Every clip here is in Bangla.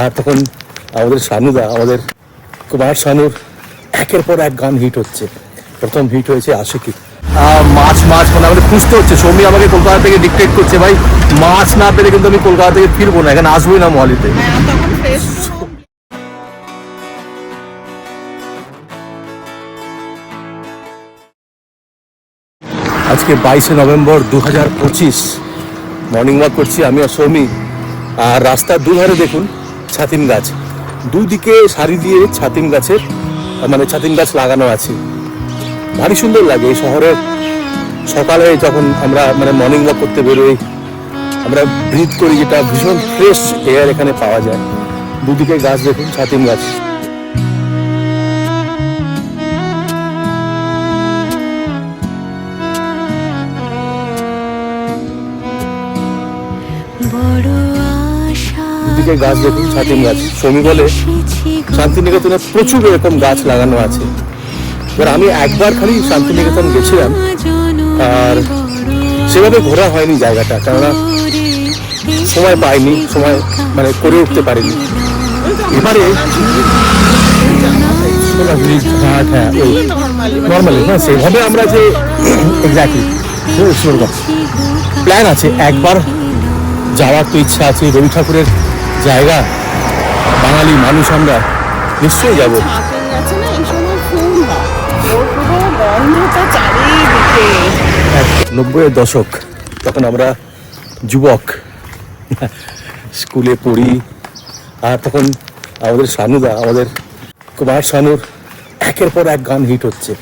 আর তখন আমাদের শানুদা আমাদের কুমার শানুর একের পর এক গান হিট হচ্ছে। প্রথম হিট হয়েছে আশিকি। মাছ মাছ মানে আমাদের খুঁজতে হচ্ছে। সৌমি আমাকে কলকাতা থেকে ডিকটেট করছে ভাই মাছ না পেলে কিন্তু আমি কলকাতা থেকে ফিরবো না এখানে আসবোই না মহালিতে। হ্যাঁ আজকে বাইশে নভেম্বর দু হাজার পঁচিশ মর্নিং ওয়াক করছি আমি আর সৌমি। আর রাস্তার দুধারে দেখুন ছাতিম গাছ। দুদিকে সারি দিয়ে ছাতিম গাছের মানে ছাতিম গাছ লাগানো আছে। ভারী সুন্দর লাগে এই শহরে। সকালে যখন আমরা মানে মর্নিং ওয়াক করতে বেরোই, আমরা ব্রিথ করি যেটা ভীষণ ফ্রেশ এয়ার এখানে পাওয়া যায়। দুদিকে গাছ দেখুন ছাতিম গাছ। দুদিকে গাছ দেখুন ছাতিম গাছ। সৌমি বলে, শান্তিনিকেতনে প্রচুর এরকম গাছ লাগানো আছে। এবার আমি একবার খালি শান্তিনিকেতন গেছিলাম, আর সেভাবে ঘোরা হয়নি জায়গাটা, কেননা সময় পাইনি, সময় মানে করে উঠতে পারিনি। এবারে হ্যাঁ নর্মালি হ্যাঁ সেভাবে আমরা যে এক্স্যাক্টলি প্ল্যান আছে, একবার যাওয়ার তো ইচ্ছা আছে, রবি ঠাকুরের জায়গা। বাঙালি মানুষ আমরা নিশ্চয়ই যাব। চারিদিকে। নব্বইয়ের দশক তখন আমরা যুবক স্কুলে পড়ি আর তখন আমাদের শানুদা আমাদের কুমার শানুর একের পর এক গান হিট হচ্ছে।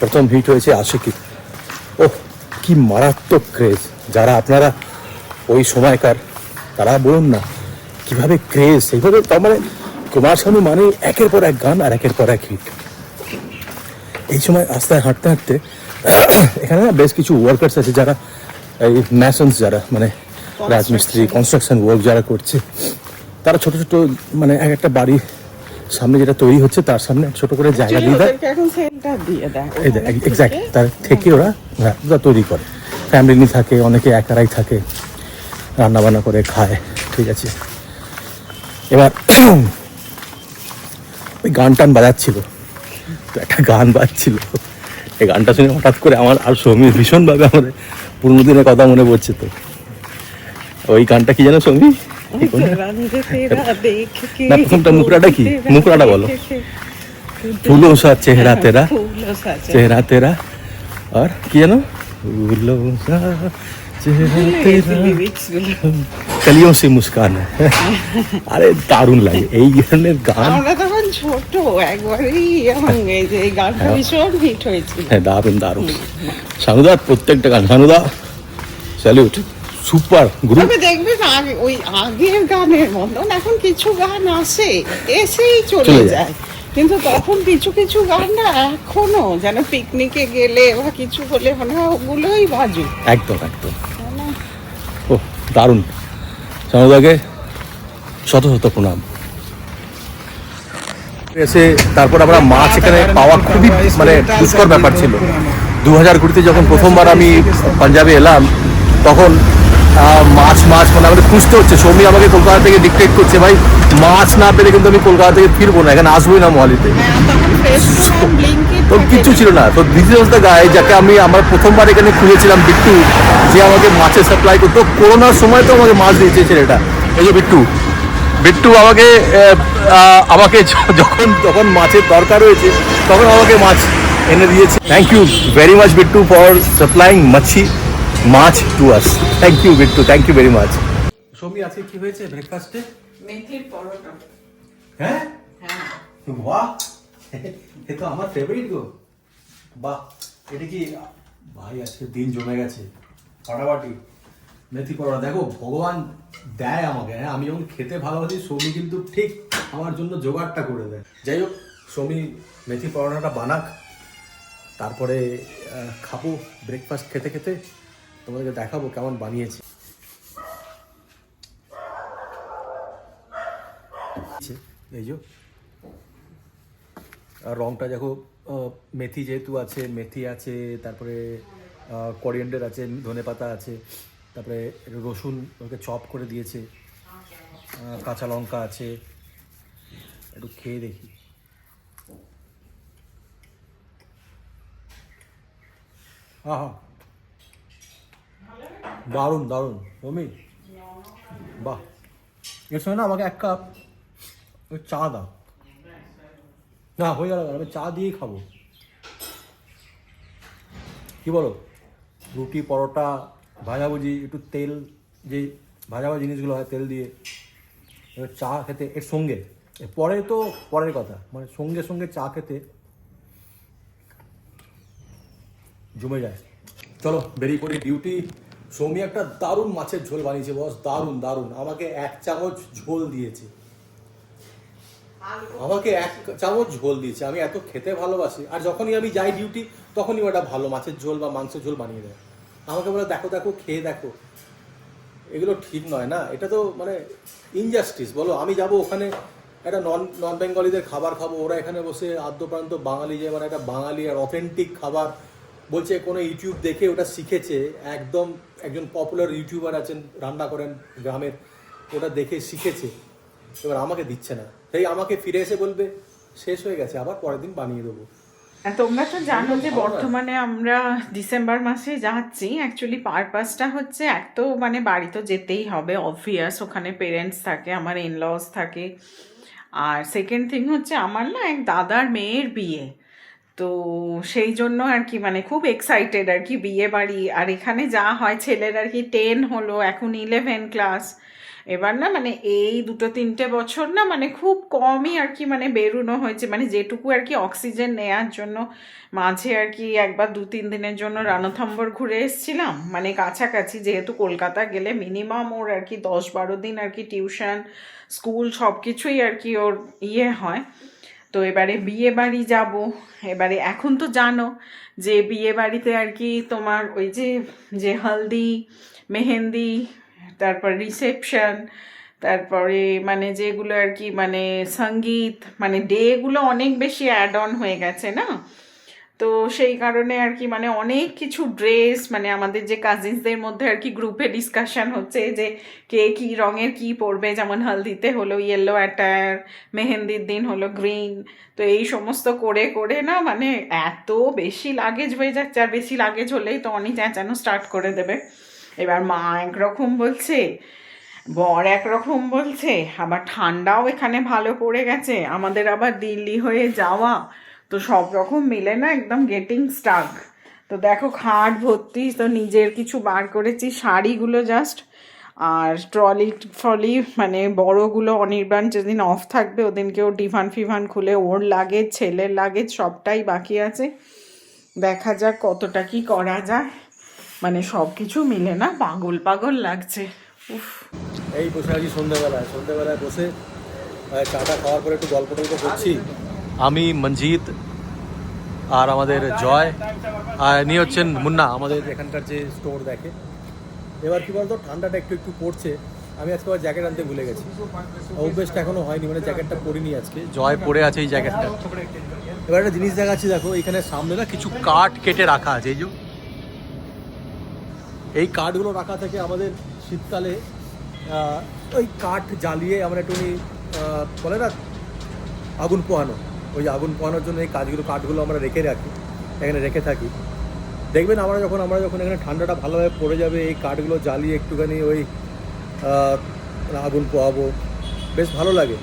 প্রথম হিট হয়েছে আশিকি। ওহ কি মারাত্মক ক্রেজ যারা আপনারা ওই সময়কার তারা বলুন না। কীভাবে ক্রেজ সেইভাবে তার মানে কুমার শানু মানে একের পর এক গান আর একের পর এক হিট এই সময় রাস্তায় হাঁটতে হাঁটতে এখানে না বেশ কিছু ওয়ার্কার্স আছে যারা এই ম্যাসন্স যারা মানে রাজমিস্ত্রি কনস্ট্রাকশন ওয়ার্ক যারা করছে তারা ছোট ছোট মানে এক একটা বাড়ি সামনে যেটা তৈরি হচ্ছে তার সামনে ছোট করে জায়গা দিয়ে দেয়। এক্স্যাক্ট তার থেকে ওরা ওরা তৈরি করে। ফ্যামিলি থাকে অনেকে একারাই থাকে রান্না বান্না করে খায় ঠিক আছে। এবার ওই গান টান বাজাচ্ছিল। তো একটা গান বাজছিল। এই গানটা শুনে হঠাৎ করে আমার আর সৌমি ভীষণভাবে আমাদের পুরনো দিনের কথা মনে পড়ছে তো। ওই গানটা কি জানো সৌমি? না প্রথমটা মুকরাটা কি? মুকরাটা বলো। ফুলো সা চেহারা তেরা। চেহারা তেরা। আর কি জানো? ফুলো সা কালিও সে মুস্কান আরে দারুণ লাগে। এই ধরনের গান আমরা তখন ছোট একবারেই এই গানটা হ্যাঁ। ভীষণ হিট হয়েছিল। হ্যাঁ প্রত্যেকটা গান। সানুদা স্যালিউট সুপার গ্রুপ তবে দেখবে আগে ওই আগের গানের মতন এখন কিছু গান আসে এসেই চলে যায়। কিন্তু তখন কিছু কিছু গান না এখনও যেন পিকনিকে গেলে বা কিছু হলে মনে ওগুলোই বাজুক একদম একদম। ও দারুণ। সানুদাকে শত শত প্রণাম। এসে তারপর আমরা মাছ এখানে পাওয়া খুবই মানে দুষ্কর ব্যাপার ছিল। দু হাজার কুড়িতে যখন প্রথমবার আমি পাঞ্জাবে এলাম তখন মাছ মাছ মানে আমাদের খুঁজতে হচ্ছে। সৌমি আমাকে কলকাতা থেকে ডিকটেট করছে ভাই মাছ না পেলে কিন্তু আমি কলকাতা থেকে ফিরবো না এখানে আসবোই না মহালিতে। হ্যাঁ তো কিচ্ছু ছিল না। তো দিস ইজ দ্য গায়ে যাকে আমি আমার প্রথমবার এখানে খুঁজেছিলাম বিট্টু যে আমাকে মাছের সাপ্লাই করতো। করোনার সময় তো আমাকে মাছ দিয়েছে ছেলেটা। এই যে বিট্টু। বিট্টু আমাকে আমাকে যখন যখন মাছের দরকার হয়েছে তখন আমাকে মাছ এনে দিয়েছে। Thank you very much Bittu for supplying মাছি। মাছ to us thank you Bittu thank you very much Soumi আজকে কি হয়েছে ব্রেকফাস্টে মেথির পরোটা। হ্যাঁ? হ্যাঁ। বাহ। এ তো আমার ফেভারিট গো। বাহ। এটা কি ভাই আজকে দিন জমে গেছে। ফাটাফাটি। মেথি পরোটা। দেখো ভগবান দেয় আমাকে হ্যাঁ? আমি যখন খেতে ভালোবাসি সৌমি কিন্তু ঠিক আমার জন্য জোগাড়টা করে দেয়। যাই হোক সৌমি মেথি পরোটাটা বানাক। তারপরে খাব ব্রেকফাস্ট খেতে খেতে। তোমাদেরকে দেখাবো কেমন বানিয়েছি। এই যে রংটা দেখো মেথি যেহেতু আছে, মেথি আছে, তারপরে কোরিয়েন্ডার আছে, ধনে পাতা আছে, তারপরে রসুন ওকে চপ করে দিয়েছে কাঁচা লঙ্কা আছে, একটু খেয়ে দেখি। আহা দারুণ দারুণ। মমি বাহ। এর সঙ্গে না আমাকে এক কাপ চা দাও। না, হয়ে গেল আমি চা দিয়েই খাব। কি বলো? রুটি, পরোটা, ভাজাভুজি, একটু তেল, যে ভাজা ভাজা জিনিসগুলো হয় তেল দিয়ে। এবার চা খেতে, এর সঙ্গে পরে তো পরের কথা। মানে সঙ্গে সঙ্গে চা খেতে জমে যায়। চলো, বেরিয়ে পড়ি ডিউটি সৌমি একটা দারুণ মাছের ঝোল বানিয়েছে, বস। দারুণ দারুণ। আমাকে এক চামচ ঝোল দিয়েছে। আমাকে এক চামচ ঝোল দিয়েছে। আমি এত খেতে ভালোবাসি। আর যখনই আমি যাই ডিউটি তখনই ওটা ভালো মাছের ঝোল বা মাংসের ঝোল বানিয়ে দেয়। আমাকে বলে, দেখো দেখো, খেয়ে দেখো। এগুলো ঠিক নয় না? এটা তো মানে ইনজাস্টিস বলো, আমি যাব ওখানে, একটা নন নন বেঙ্গলিদের খাবার খাব। ওরা এখানে বসে আদ্যপ্রান্ত বাঙালি যে মানে একটা বাঙালি আর অথেন্টিক খাবার বলছে কোনো ইউটিউব দেখে ওটা শিখেছে একদম একজন পপুলার ইউটিউবার আছেন রান্না করেন গ্রামের ওটা দেখে শিখেছে। এবার আমাকে দিচ্ছে না। তাই আমাকে ফিরে এসে বলবে শেষ হয়ে গেছে আবার পরের দিন বানিয়ে দেবো। তোমরা তো জানো যে বর্তমানে আমরা ডিসেম্বর মাসে যাচ্ছি। অ্যাকচুয়ালি পারপাসটা হচ্ছে এক তো মানে বাড়ি তো যেতেই হবে অবভিয়াস ওখানে পেরেন্টস থাকে আমার ইনলস থাকে। আর সেকেন্ড থিং হচ্ছে আমার না এক দাদার মেয়ের বিয়ে। তো সেই জন্য আর কি মানে খুব এক্সাইটেড আর কি বিয়ে বাড়ি। আর এখানে যা হয় ছেলের আর কি টেন হলো, এখন ইলেভেন ক্লাস এবার না মানে এই দুটো তিনটে বছর না মানে খুব কমই আর কি মানে বেরোনো হয়েছে। মানে যেটুকু আর কি অক্সিজেন নেয়ার জন্য মাঝে আর কি একবার দু তিন দিনের জন্য রানথম্বর ঘুরে এসেছিলাম। মানে কাছাকাছি, যেহেতু কলকাতা গেলে মিনিমাম ওর আর কি দশ বারো দিন আর কি টিউশন স্কুল সব কিছুই আর কি ওর ইয়ে হয়। তো এবারে বিয়ে বাড়ি যাব। এবারে এখন তো জানো যে বিয়ে বাড়িতে আর কি তোমার ওই যে যে হলদি, মেহেন্দি, তারপর রিসেপশন তারপরে মানে যেগুলো আর কি মানে সংগীত মানে ডেগুলো অনেক বেশি অ্যাড অন হয়ে গেছে না? তো সেই কারণে আর কি মানে অনেক কিছু ড্রেস মানে আমাদের যে কাজিনসদের মধ্যে আর কি গ্রুপে ডিসকাশন হচ্ছে যে কে কী রঙের কি পরবে, যেমন হলদিতে হলো ইয়েলো অ্যাটায়ার মেহেন্দির দিন হলো গ্রিন তো এই সমস্ত করে করে না মানে এত বেশি লাগেজ হয়ে যাচ্ছে, আর বেশি লাগেজ হলেই তো অনেক চেঁচানো স্টার্ট করে দেবে। এবার মা একরকম বলছে, বর একরকম বলছে, আবার ঠান্ডাও এখানে ভালো পড়ে গেছে, আমাদের আবার দিল্লি হয়ে যাওয়া। তো সব রকম মিলে না একদম গেটিং স্টাক তো দেখো খাট ভর্তি, তো নিজের কিছু বার করেছি, শাড়িগুলো জাস্ট আর ট্রলি ফ্রলি মানে বড়গুলো অনির্বাণ যেদিন অফ থাকবে ওদিনকেও ডিভান ফিভান খুলে ওর লাগেজ, ছেলের লাগেজ, সবটাই বাকি আছে। দেখা যাক কতটা কি করা যায়। মানে সব কিছু মিলে না পাগল পাগল লাগছে। উফ। এই বসে আছি সন্ধ্যাবেলায় সন্ধ্যাবেলায় বসে চাটা খাওয়ার পরে একটু গল্প টল্প করছি। আমি মঞ্জিত আর আমাদের জয়। আর ইনি হচ্ছেন মুন্না আমাদের এখানকার যে স্টোর দেখে। এবার কি বলতো ঠান্ডাটা একটু একটু পড়ছে। আমি আজকে আবার জ্যাকেট আনতে ভুলে গেছি। অভ্যেসটা এখনও হয়নি মানে জ্যাকেটটা পরিনি আজকে। জয় পরে আছে এই জ্যাকেটটা এবার একটা জিনিস দেখাচ্ছি দেখো এখানে সামনে না কিছু কাঠ কেটে রাখা আছে এই যে। এই কাঠগুলো রাখা থেকে আমাদের শীতকালে ওই কাঠ জ্বালিয়ে আমরা একটুখানি আহ, বলে না আগুন পোহানো। ওই আগুন পোহানোর জন্য এই কাজগুলো কাঠগুলো আমরা রেখে রাখি, এখানে রেখে থাকি। দেখবেন আমরা যখন আমরা যখন এখানে ঠান্ডাটা ভালোভাবে পড়ে যাবে, এই কাঠগুলো জ্বালিয়ে একটুখানি ওই আগুন পোহাবো, বেশ ভালো লাগে।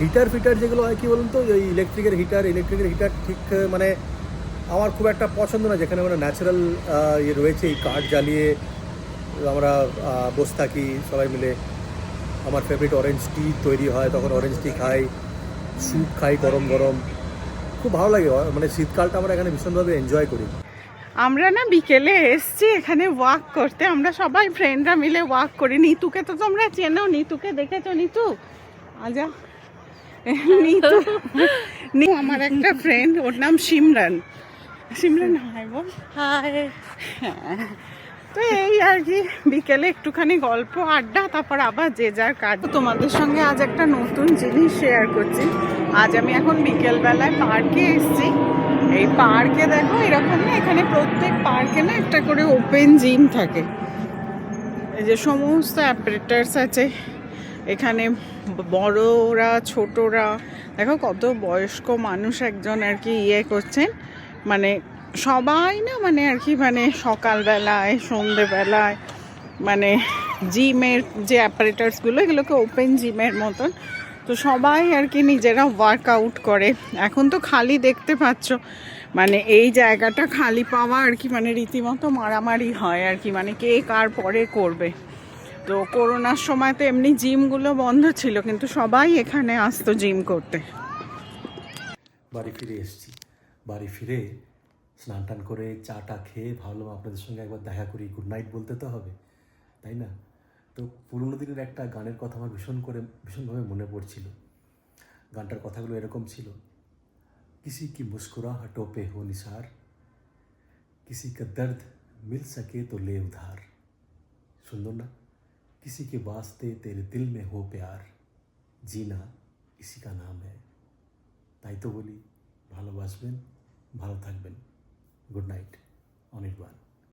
হিটার ফিটার যেগুলো হয় কি বলুন তো, ওই ইলেকট্রিকের হিটার ইলেকট্রিকের হিটার ঠিক মানে আমার খুব একটা পছন্দ না, যেখানে মানে ন্যাচারাল ইয়ে রয়েছে, এই কাঠ জ্বালিয়ে আমরা বসে থাকি সবাই মিলে। আমার ফেভারিট অরেঞ্জ টি তৈরি হয়, তখন অরেঞ্জ টি খাই। স্যুপ খাই গরম গরম। খুব ভালো লাগে। মানে শীতকালটা আমরা এখানে ভীষণভাবে এনজয় করি। আমরা না বিকেলে এসছি এখানে ওয়াক করতে। আমরা সবাই ফ্রেন্ডরা মিলে ওয়াক করি। নিতুকে তো তোমরা চেনো। নিতুকে দেখেছ? নিতু? আজা নিতু। নি- আমার একটা ফ্রেন্ড ওর নাম সিমরান। সিমরান হাই বল। হাই হ্যাঁ। তো এই আর কি, বিকেলে একটুখানি গল্প, আড্ডা, তারপর আবার যে যার কাজ। তোমাদের সঙ্গে আজ একটা নতুন জিনিস শেয়ার করছি। আজ আমি এখন বিকেলবেলায় পার্কে এসছি। এই পার্কে দেখো, এরকম না, এখানে প্রত্যেক পার্কে না একটা করে ওপেন জিম থাকে। এই যে সমস্ত অ্যাপারেটার্স আছে। এখানে বড়রা, ছোটরা, দেখো কত বয়স্ক মানুষ একজন আর কি ইয়ে করছেন। মানে সবাই না মানে আর কি মানে সকালবেলায়, সন্ধেবেলায় মানে জিমের যে অ্যাপারেটার্সগুলো এগুলোকে ওপেন জিমের মতন। তো সবাই আর কি নিজেরা ওয়ার্কআউট করে। এখন তো খালি দেখতে পাচ্ছ মানে এই জায়গাটা খালি পাওয়া আর কি মানে রীতিমতো মারামারি হয় আর কি মানে কে কার পরে করবে। তো করোনার সময় তো এমনি জিমগুলো বন্ধ ছিল, কিন্তু সবাই এখানে আসতো জিম করতে। বাড়ি ফিরে এসেছি। বাড়ি ফিরে স্নান টান করে চাটা খেয়ে ভাবলাম আপনাদের সঙ্গে একবার দেখা করি গুড নাইট বলতে তো হবে তাই না তো পুরোনো দিনের একটা গানের কথা আমার ভীষণ করে ভীষণভাবে মনে পড়ছিল গানটার কথাগুলো এরকম ছিল किसी की मुस्कुराहटों पे हो निसार किसी का दर्द मिल सके तो ले उधार सुंदर ना किसी के वास्ते तेरे दिल में हो प्यार जीना इसी का नाम है তাই তো বলি ভালোবাসবেন ভালো থাকবেন গুড নাইট অনির্বাণ